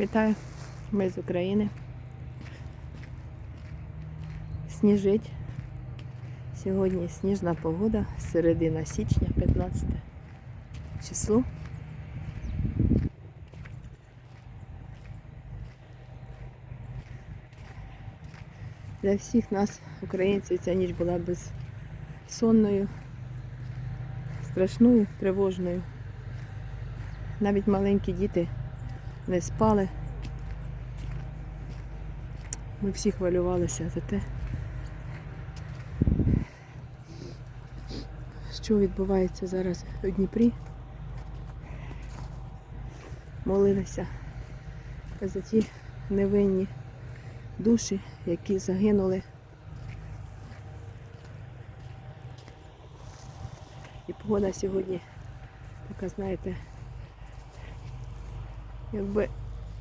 Вітаю, ми з України. Сніжить. Сьогодні сніжна погода, середина січня, 15 число. Для всіх нас, українців, ця ніч була безсонною, страшною, тривожною. Навіть маленькі діти не спали. Ми всі хвилювалися за те, що відбувається зараз у Дніпрі. Молилися за ті невинні душі, які загинули. І погода сьогодні така, знаєте, якби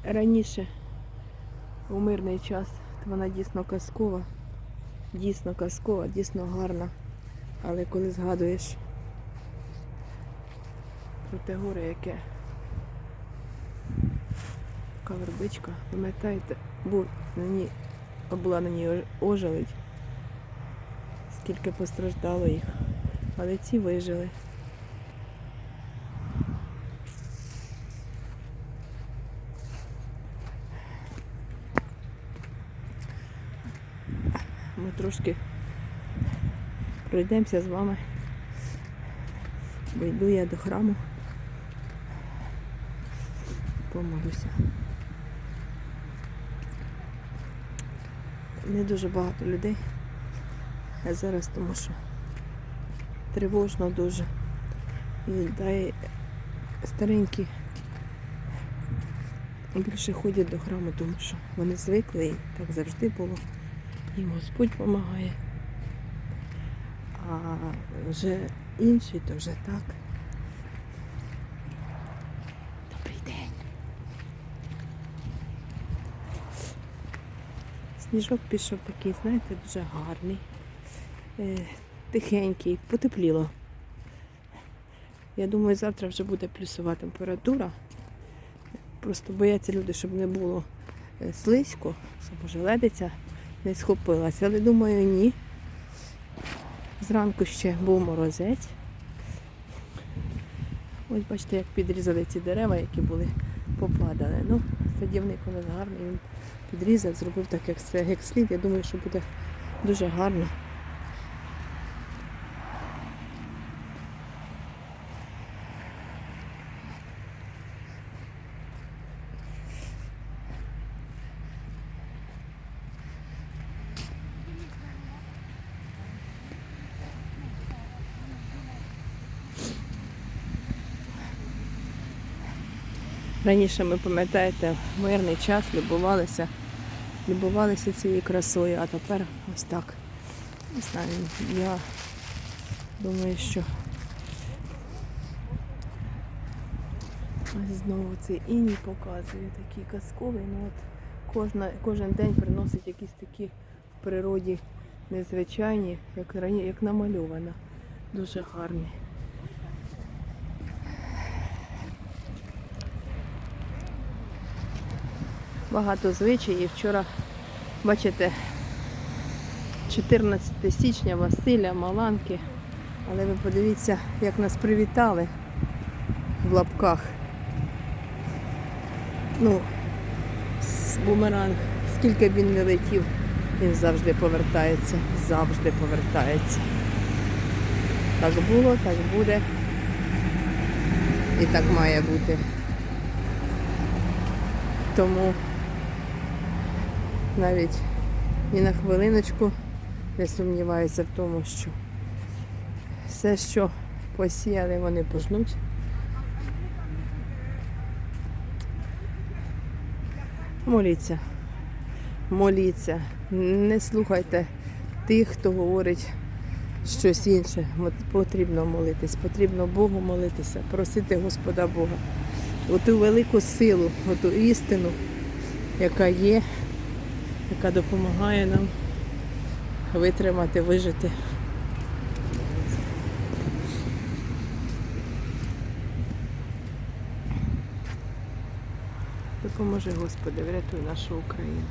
раніше у мирний час, то вона дійсно казкова, дійсно казкова, дійсно гарна. Але коли згадуєш про те горе, яке така вербичка, пам'ятаєте, був на ній, була на ній ожеледь, скільки постраждало їх, але ці вижили. Ми трошки пройдемося з вами. Бо йду я до храму. Помолюся. Не дуже багато людей. А зараз тому що тривожно дуже. І дай старенькі більше ходять до храму, тому що вони звикли і так завжди було. Їм Господь допомагає. А вже інші, то вже так. Добрий день. Сніжок пішов такий, знаєте, дуже гарний, е, тихенький, потепліло. Я думаю, завтра вже буде плюсова температура. Просто бояться люди, щоб не було е, слизько, щоб може ледиця не схопилася. Але думаю, ні. Зранку ще був морозець. Ось бачите, як підрізали ці дерева, які були попадали. Ну, садівник у нас гарний, він підрізав, зробив так, як як слід. Я думаю, що буде дуже гарно. Раніше ми пам'ятаєте, в мирний час любувалися, любувалися цією красою, а тепер ось так. Не знаю, я думаю, що ось знову цей іній показує такий казковий. Ну от кожна, кожен день приносить якісь такі в природі незвичайні, як як намальовано. Дуже гарні. Багато звичаїв. Вчора, бачите, 14 січня Василя, Маланки. Але ви подивіться, як нас привітали в лапках. Ну, бумеранг, скільки б він не летів, він завжди повертається, завжди повертається. Так було, так буде. І так має бути. Тому навіть ні на хвилиночку не сумніваюся в тому, що все, що посіяли, вони пожнуть. Моліться, моліться, не слухайте тих, хто говорить щось інше. Потрібно молитись, потрібно Богу молитися, просити Господа Бога. Оту велику силу, оту істину, яка є яка допомагає нам витримати, вижити. Допоможи, Господи, врятуй нашу Україну.